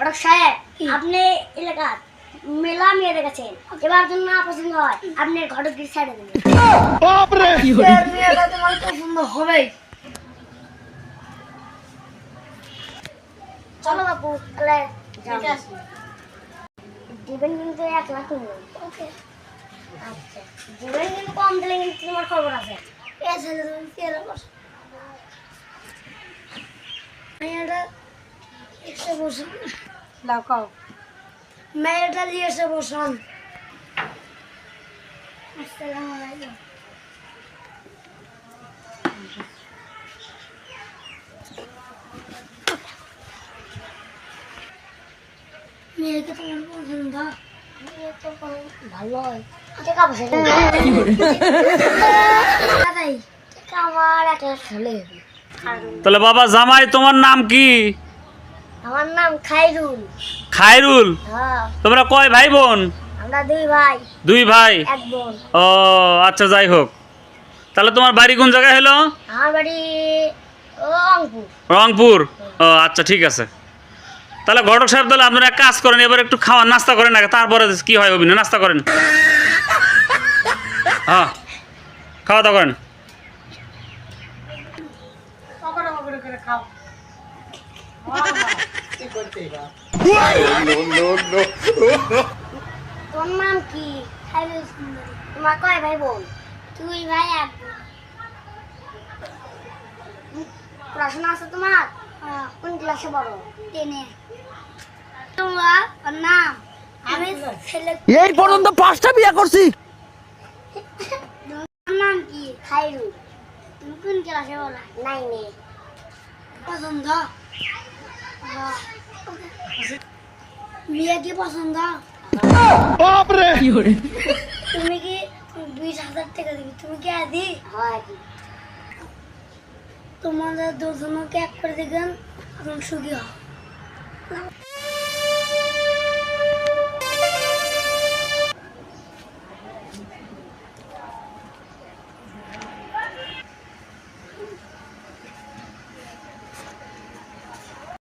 ঘটক সাহেব আপনি এলাকার মেলা মেয়ে দেখেছেন। এবার জন্য না পছন্দ হয় আপনি ঘটকের সাইডে দেবেন এর মেয়েটা তোমার পছন্দ হবেই। চলো বাপু তাহলে দিবেন কিন্তু এক লাখ ওকে। আচ্ছা দিবেন কিন্তু কম দিলে কিন্তু তোমার খবর আছে। এসে বসুন। মেয়েটা দিয়ে এসে বসুন। আসসালামু আলাইকুম। মেয়েকে তোমার পছন্দ ভালো তাহলে বাবা জামাই তোমার নাম কি? আমার নাম খাইরুল। খায়রুল হ্যাঁ। তোমরা কয় ভাই বোন আমরা দুই ভাই। দুই ভাই? এক বোন। ও আচ্ছা যাই হোক। তাহলে তোমার বাড়ি কোন জায়গায় হলো? আমার বাড়ি রংপুর। রংপুর? ও আচ্ছা ঠিক আছে। তাহলে ঘটক সাহেব তাহলে আপনারা এক কাজ করেন এবার একটু খাওয়া নাস্তা করেন আগে তারপরে কি হয় অভিনয়? নাস্তা করেন। হ্যাঁ খাওয়া দাওয়া করেন খাও। তোর নাম কি খাইরুল সুন্দরী তোমার কয় ভাই বোন দুই ভাই এক পড়াশোনা আছে তোমার কোন ক্লাসে পড়ো টেনে তোমার নাম আমি ছেলে এই পর্যন্ত পাঁচটা বিয়ে করছি। তোমার নাম কি? খাইরুল তুমি কোন ক্লাসে পড়ো? নাইনে। পছন্দ? মেয়ে কি পছন্দ? তুমি কি বিশ হাজার টাকা দিবি? তুমি কি আদি? হয় কি তোমাদের দুজনকে এক করে দেখবেন এখন সুখী হও।